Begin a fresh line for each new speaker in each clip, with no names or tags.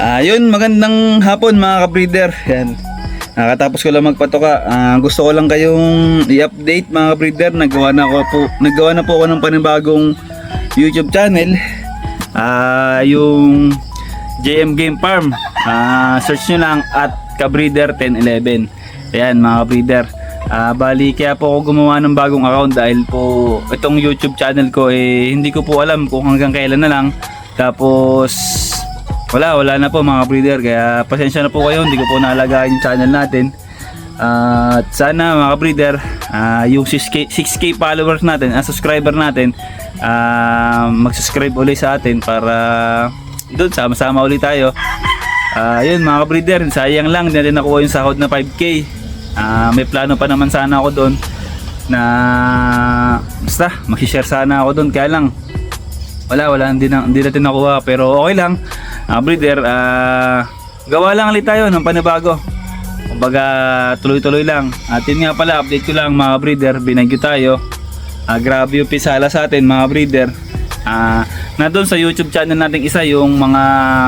Ayun, magandang hapon mga ka-breeder. Yan. Nakatapos ko lang magpatoka. Ah, gusto ko lang kayong i-update mga ka-breeder. Nagawa na, ko po, nagawa na po ako ng panibagong YouTube channel. Ah, yung JM Game Farm. Ah, search nyo lang at Kabreeder 1011. Ayan mga ka-breeder. Ah, bali kaya po ako gumawa ng bagong account dahil po itong YouTube channel ko eh hindi ko po alam kung hanggang kailan na lang. Tapos wala, wala na po mga breeder. Kaya pasensya na po kayo, hindi ko po naalagaan yung channel natin. Ah, at sana mga breeder, ah, yung 6K, 6K followers natin, ah, subscriber natin, ah, mag-subscribe ulit sa atin para doon sama-sama ulit tayo. Ah, yun mga breeder, sayang lang, hindi natin nakuha yung sahod na 5K. Ah, may plano pa naman sana ako doon na basta mag-share sana ako doon kaya lang wala wala hindi, na, hindi natin nakuha pero okay lang Ah, breeder ah, gawa lang ulit tayo ng panibago. Kumbaga tuloy-tuloy lang. At yun nga pala update ko lang mga breeder binagyo tayo. Ah, grabe yung pisala sa atin mga breeder Ah, na doon sa YouTube channel nating isa yung mga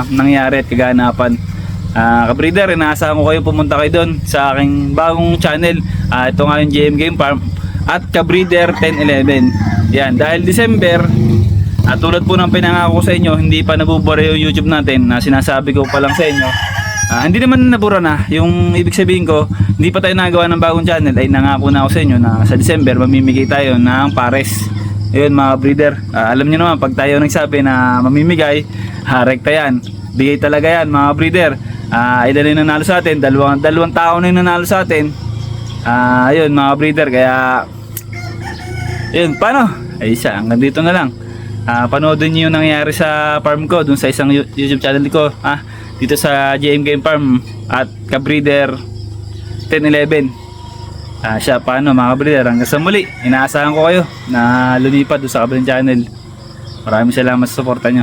nangyari at kaganapan. Ah, ka-breeder, inaasahan ko kayo pumunta kayo doon sa aking bagong channel. Ah, ito nga yung JM Game Farm. At ka-breeder 1011. Yan, dahil December, at tulad po ng pinangako ko sa inyo, hindi pa nabubura yung YouTube natin na sinasabi ko pa lang sa inyo. Ah, hindi naman nabura na. Yung ibig sabihin ko, hindi pa tayo nagawa ng bagong channel ay nangako na ako sa inyo na sa December mamimigay tayo ng pares. Ayun mga breeder, Ah, alam niyo naman pag tayo nagsabi na mamimigay, ha, rekta yan. Bigay talaga yan mga breeder. Ah, ilan yung nanalo sa atin? Dalawang, dalawang tao na yung nanalo sa atin. Ah, ayun mga breeder, kaya yun, paano? Ay siya, hanggang dito na lang. Ah, panoodin niyo yung nangyari sa farm ko dun sa isang YouTube channel ko. Ah, dito sa JM Game Farm at Kabreeder 1011. Ah, siya paano mga breeder hanggang sa muli. Inaasahan ko kayo na lumipat doon sa kabilang channel. Maraming salamat sa suporta niyo.